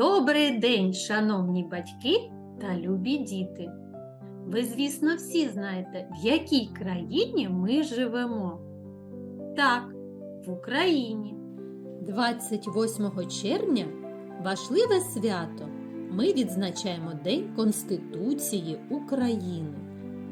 Добрий день, шановні батьки та любі діти. Ви, звісно, всі знаєте, в якій країні ми живемо. Так, в Україні. 28 червня важливе свято. Ми відзначаємо День Конституції України.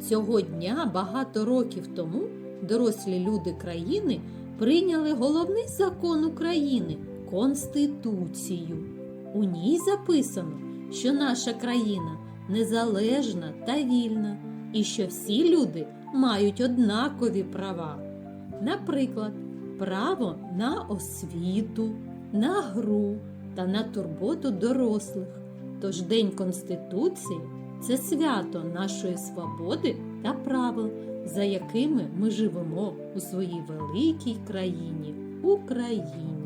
Цього дня багато років тому дорослі люди країни прийняли головний закон України Конституцію. У ній записано, що наша країна незалежна та вільна, і що всі люди мають однакові права. Наприклад, право на освіту, на гру та на турботу дорослих. Тож День Конституції це свято нашої свободи та правил, за якими ми живемо у своїй великій країні Україні.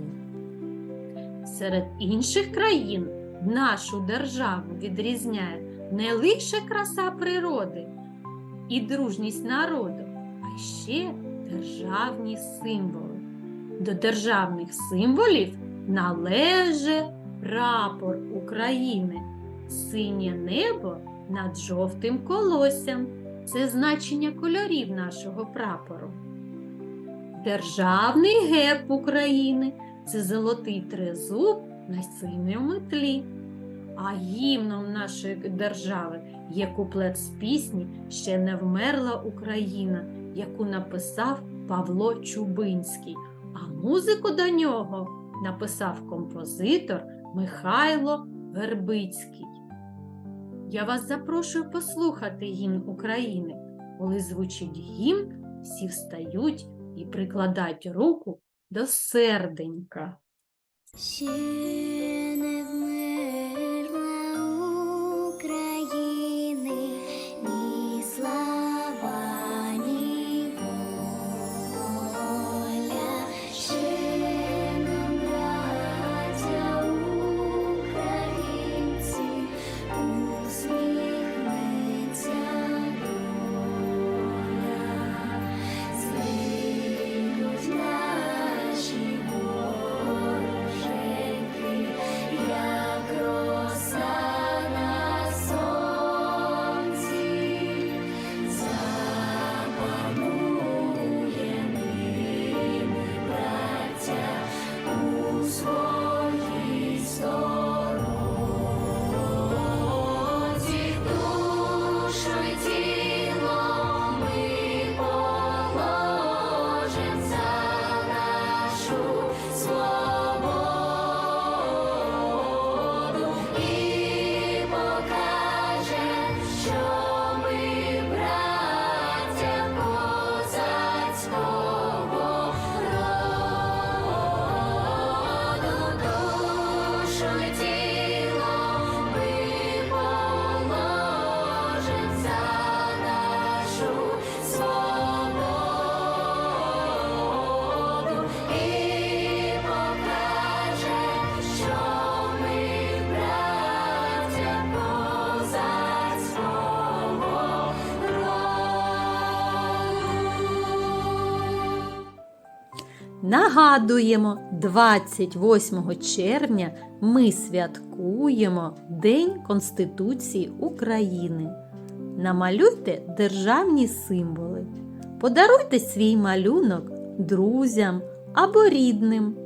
Серед інших країн нашу державу відрізняє не лише краса природи і дружність народу, а ще державні символи. До державних символів належить прапор України, синє небо над жовтим колоссям. Це значення кольорів нашого прапору. Державний герб України це золотий тризуб на синьому тлі. А гімном нашої держави є куплет з пісні Ще не вмерла Україна, яку написав Павло Чубинський. А музику до нього написав композитор Михайло Вербицький. Я вас запрошую послухати гімн України. Коли звучить гімн, всі встають і прикладають руку до серденька. Нагадуємо, 28 червня ми святкуємо День Конституції України. Намалюйте державні символи. Подаруйте свій малюнок друзям або рідним.